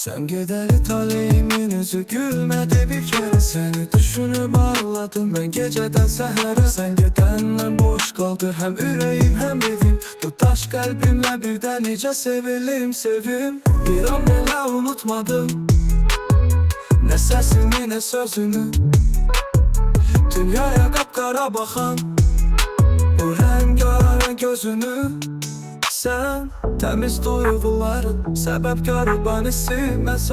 Sen gideri taleyimin yüzü gülmedi bir kere. Seni düşünüp ağladım ben geceden sehere. Sen gidenler boş kaldı hem yüreğim hem evim. Tutaş kalbimle birden nice sevilim sevim. Bir an bile unutmadım. Ne sesini ne sözünü. Dünyaya kapkara bakan. Bu rengarenk gözünü Sen temiz duyguların Sebepkarı banisi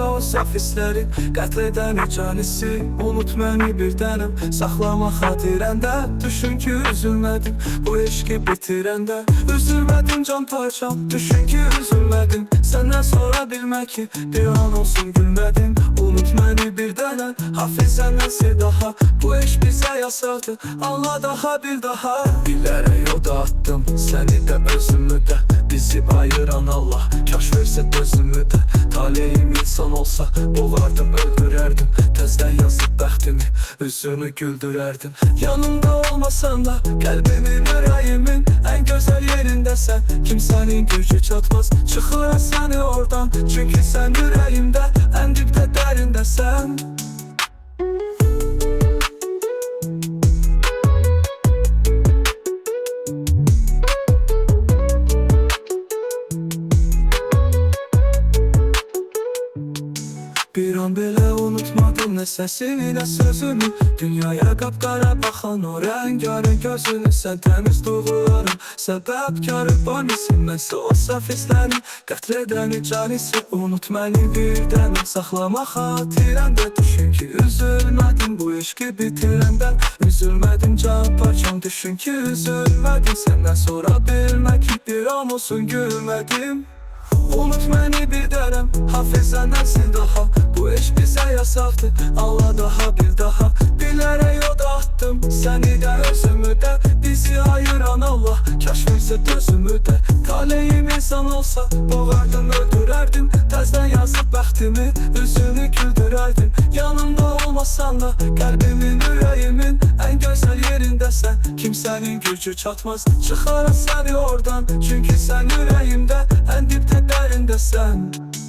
o saf hislərin Qətl edən canisi. Unut məni bir dənəm Saxlama xatirəndə Düşün ki üzülmədim Bu eşqi bitirəndə Üzülmədim can parçam. Düşün ki üzülmədim Səndən sonra bilmək ki Bir an olsun gülmədim Unut məni bir dənə Hafizəndən sil daha. Bu eşq bizə yasaqdı Anla daha bir daha. Bilərək o da attım Səni də özümü də Bizi ayıran Allah. Kaş versə gözümü də Taleyim insan olsa Boğardım öldürərdim Təzdən yazıb bəxtimi Üzünü güldürərdim Yanımda olmasan da Qəlbimin, ürəyimin En gözəl yerindəsən Kimsənin gücü çatmaz. Çıxıram səni oradan Çünki sən ürəyimdə En dibdə Bir an bile unutmadım ne sesini ne sözünü Dünyaya kapkara bakan o rengarenk gözünü Sen temiz duygularım Sebepkarı banisin Bense o saf hislerim Qətl canisi Unut məni birdən Saxlama xatirəndə Düşün ki üzülmədim Bu eşqi bitirəndə Üzülmədim can parçam Düşün ki üzülmədim Səndən sonra bilmək ki Bir an olsun gülmədim Unut məni bir dərəm Hafizəndən sil daha? Bu eş bizə yasaqdır Allah daha bir daha. Bilərək o da attım Səni də özümü də Bizi ayıran Allah Kaş versə dözümü də Taleyim insan olsa Boğardım öldürərdim Təzdən yazıb bəxtimi Üzünü güldürərdim Yanımda olmasan da Qəlbimin, ürəyimin En gözəl yerindəsən Kimsənin gücü çatmaz Çıxarım səni oradan. Çünki sən ürəyimdə the sun.